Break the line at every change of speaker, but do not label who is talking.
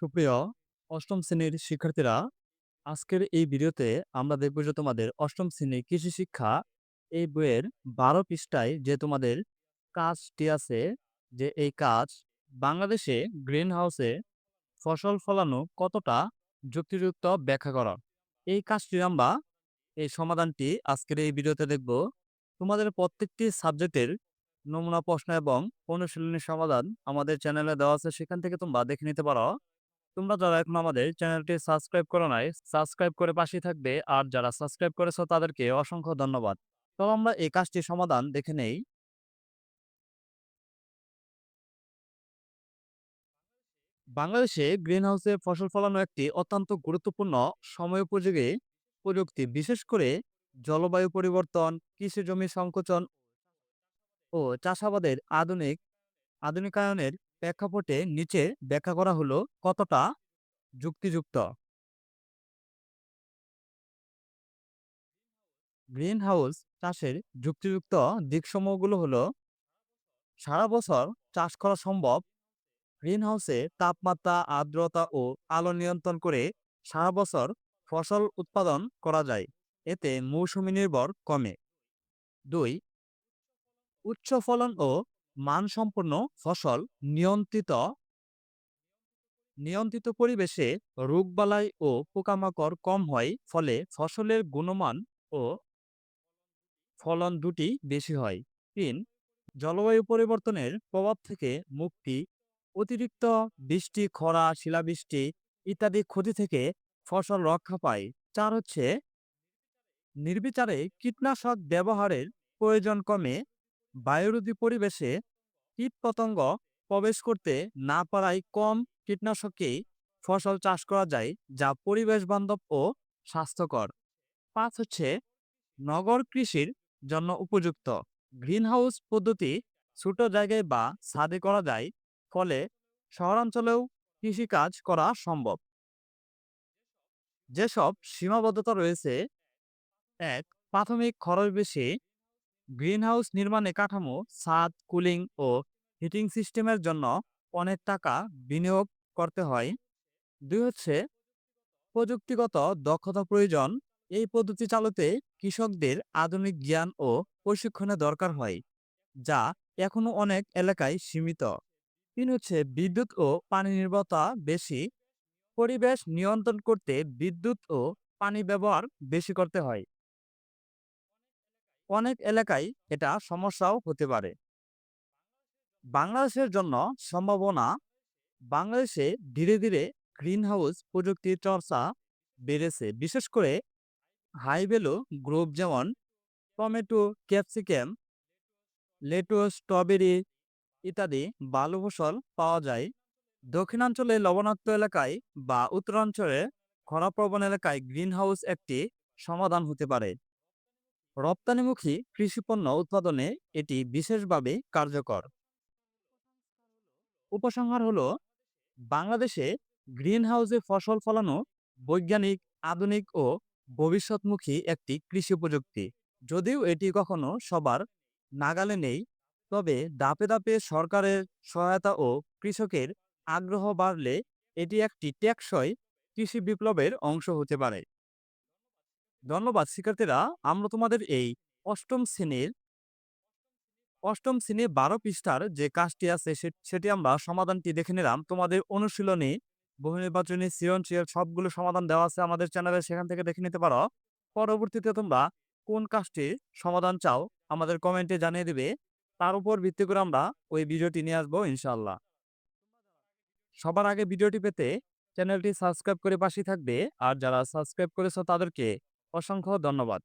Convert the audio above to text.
সুপ্রিয় অষ্টম শ্রেণির শিক্ষার্থীরা, আজকের এই ভিডিওতে আমরা দেখব যে তোমাদের অষ্টম শ্রেণির কৃষি শিক্ষা এই বইয়ের বারো পৃষ্ঠায় যে তোমাদের কাজটি আছে, যে এই কাজ বাংলাদেশে গ্রিন হাউসে ফসল ফলানো কতটা যুক্তিযুক্ত ব্যাখ্যা করা। এই কাজটি আমরা, এই সমাধানটি আজকের এই ভিডিওতে দেখব। তোমাদের প্রত্যেকটি সাবজেক্টের নমুনা প্রশ্ন এবং অনুশীলনী সমাধান আমাদের চ্যানেলে দেওয়া আছে, সেখান থেকে তোমরা দেখে নিতে পারো। তোমরা যারা এখন আমাদের চ্যানেলটি সাবস্ক্রাইব করো নাই, সাবস্ক্রাইব করে পাশেই থাকবে। আর যারা সাবস্ক্রাইব করেছ তাদেরকে অসংখ্য ধন্যবাদ। তো আমরা এই কাজটির সমাধান দেখে নেই। বাংলাদেশে গ্রিন হাউসে ফসল ফলানো একটি অত্যন্ত গুরুত্বপূর্ণ সময়োপযোগী প্রযুক্তি, বিশেষ করে জলবায়ু পরিবর্তন কৃষি জমি সংকোচন ও চাষাবাদের আধুনিক, আধুনিকায়নের প্রেক্ষাপটে নিচে ব্যাখ্যা করা হলো কতটা যুক্তিযুক্ত। গ্রিন হাউস চাষের যুক্তিযুক্ত দিকসমূহগুলো হলো, সারা বছর চাষ করা সম্ভব গ্রিন হাউসে তাপমাত্রা, আর্দ্রতা ও আলো নিয়ন্ত্রণ করে সারা বছর ফসল উৎপাদন করা যায়, এতে মৌসুমী নির্ভর কমে। দুই, উচ্চ ফলন ও মানসম্পন্ন ফসল নিয়ন্ত্রিত নিয়ন্ত্রিত পরিবেশে রোগবালাই ও পোকামাকড় কম হয়, ফলে ফসলের গুণমান ও ফলন দুটি বেশি হয়। তিন, জলবায়ু পরিবর্তনের প্রভাব থেকে মুক্তি, অতিরিক্ত বৃষ্টি, খরা, শিলাবৃষ্টি ইত্যাদি ক্ষতি থেকে ফসল রক্ষা পায়। চার হচ্ছে, নির্বিচারে কীটনাশক ব্যবহারের প্রয়োজন কমে বায়ুরোধী পরিবেশে কীটপতঙ্গ প্রবেশ করতে না পারায় কম কীটনাশকেই ফসল চাষ করা যায়, যা পরিবেশ বান্ধব ও স্বাস্থ্যকর। পাঁচ হচ্ছে, নগর কৃষির জন্য উপযুক্ত। গ্রিনহাউস পদ্ধতি ছোট জায়গায় বা ছাদে করা যায়, ফলে শহরাঞ্চলেও কৃষিকাজ করা সম্ভব। যেসব সীমাবদ্ধতা রয়েছে, এক, প্রাথমিক খরচ বেশি গ্রিনহাউস নির্মাণে কাঠামো, ছাদ, কুলিং ও হিটিং সিস্টেমের জন্য অনেক টাকা বিনিয়োগ করতে হয়। দুই হচ্ছে, প্রযুক্তিগত দক্ষতা প্রয়োজন। এই পদ্ধতি চালুতে কৃষকদের আধুনিক জ্ঞান ও প্রশিক্ষণের দরকার হয়, যা এখনও অনেক এলাকায় সীমিত। তিন হচ্ছে, বিদ্যুৎ ও পানি নির্ভরতা বেশি। পরিবেশ নিয়ন্ত্রণ করতে বিদ্যুৎ ও পানি ব্যবহার বেশি করতে হয়। অনেক এলাকায় এটা সমস্যাও হতে পারে। বাংলাদেশের জন্য সম্ভাবনা, বাংলাদেশে ধীরে ধীরে গ্রিন হাউস প্রযুক্তির চর্চা বেড়েছে। বিশেষ করে হাইভেলো গ্রুপ যেমন টমেটো, ক্যাপসিকাম, লেটুস, স্ট্রবেরি ইত্যাদি ভালো ফসল পাওয়া যায়। দক্ষিণাঞ্চলে লবণাক্ত এলাকায় বা উত্তরাঞ্চলে খরাপ্রবণ এলাকায় গ্রিন হাউস একটি সমাধান হতে পারে। রপ্তানিমুখী কৃষিপণ্য উৎপাদনে এটি বিশেষভাবে কার্যকর। উপসংহার হল, বাংলাদেশে গ্রিন হাউসে ফসল ফলানো বৈজ্ঞানিক, আধুনিক ও ভবিষ্যৎমুখী একটি কৃষি প্রযুক্তি। যদিও এটি কখনো সবার নাগালে নেই, তবে ধাপে ধাপে সরকারের সহায়তা ও কৃষকের আগ্রহ বাড়লে এটি একটি টেকসই কৃষি বিপ্লবের অংশ হতে পারে। ধন্যবাদ শিক্ষার্থীরা। আমরা তোমাদের এই অষ্টম শ্রেণির অষ্টম শ্রেণি বারো পৃষ্ঠার যে কাজটি আছে সেটি আমরা সমাধানটি দেখে নিলাম। তোমাদের অনুশীলনী বহু নির্বাচনী সৃজনশীল সবগুলো সমাধান দেওয়া আছে আমাদের চ্যানেলে, সেখান থেকে দেখে নিতে পারো। পরবর্তীতে তোমরা কোন কাজটির সমাধান চাও আমাদের কমেন্টে জানিয়ে দেবে। তার উপর ভিত্তি করে আমরা ওই ভিডিওটি নিয়ে আসব ইনশাল্লাহ সবার আগে ভিডিওটি পেতে চ্যানেলটি সাবস্ক্রাইব করে পাশেই থাকবে। আর যারা সাবস্ক্রাইব করেছ তাদেরকে অসংখ্য ধন্যবাদ।